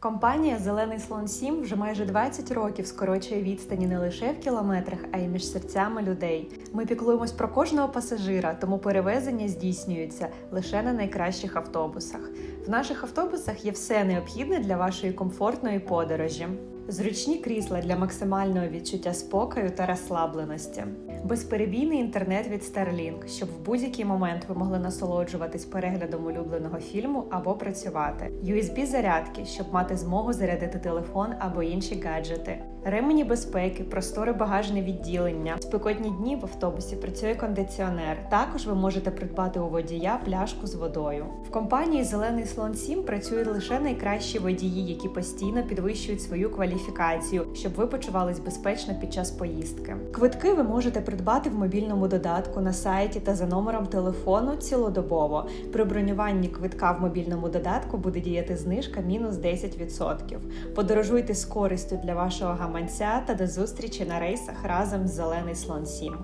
Компанія Зелений слон 7 вже майже 20 років скорочує відстані не лише в кілометрах, а й між серцями людей. Ми піклуємось про кожного пасажира, тому перевезення здійснюються лише на найкращих автобусах. В наших автобусах є все необхідне для вашої комфортної подорожі. Зручні крісла для максимального відчуття спокою та розслабленості, безперебійний інтернет від Starlink, щоб в будь-який момент ви могли насолоджуватись переглядом улюбленого фільму або працювати, USB зарядки, щоб мати змогу зарядити телефон або інші гаджети, ремені безпеки, просторе багажне відділення. Спекотні дні в автобусі працює кондиціонер. Також ви можете придбати у водія пляшку з водою. В компанії Зелений слон 7 працюють лише найкращі водії, які постійно підвищують свою кваліфікацію, щоб ви почувались безпечно під час поїздки. Квитки ви можете придбати в мобільному додатку на сайті та за номером телефону цілодобово. При бронюванні квитка в мобільному додатку буде діяти знижка мінус 10%. Подорожуйте з користю для вашого гаманця та до зустрічі на рейсах разом з Зелений слон 7.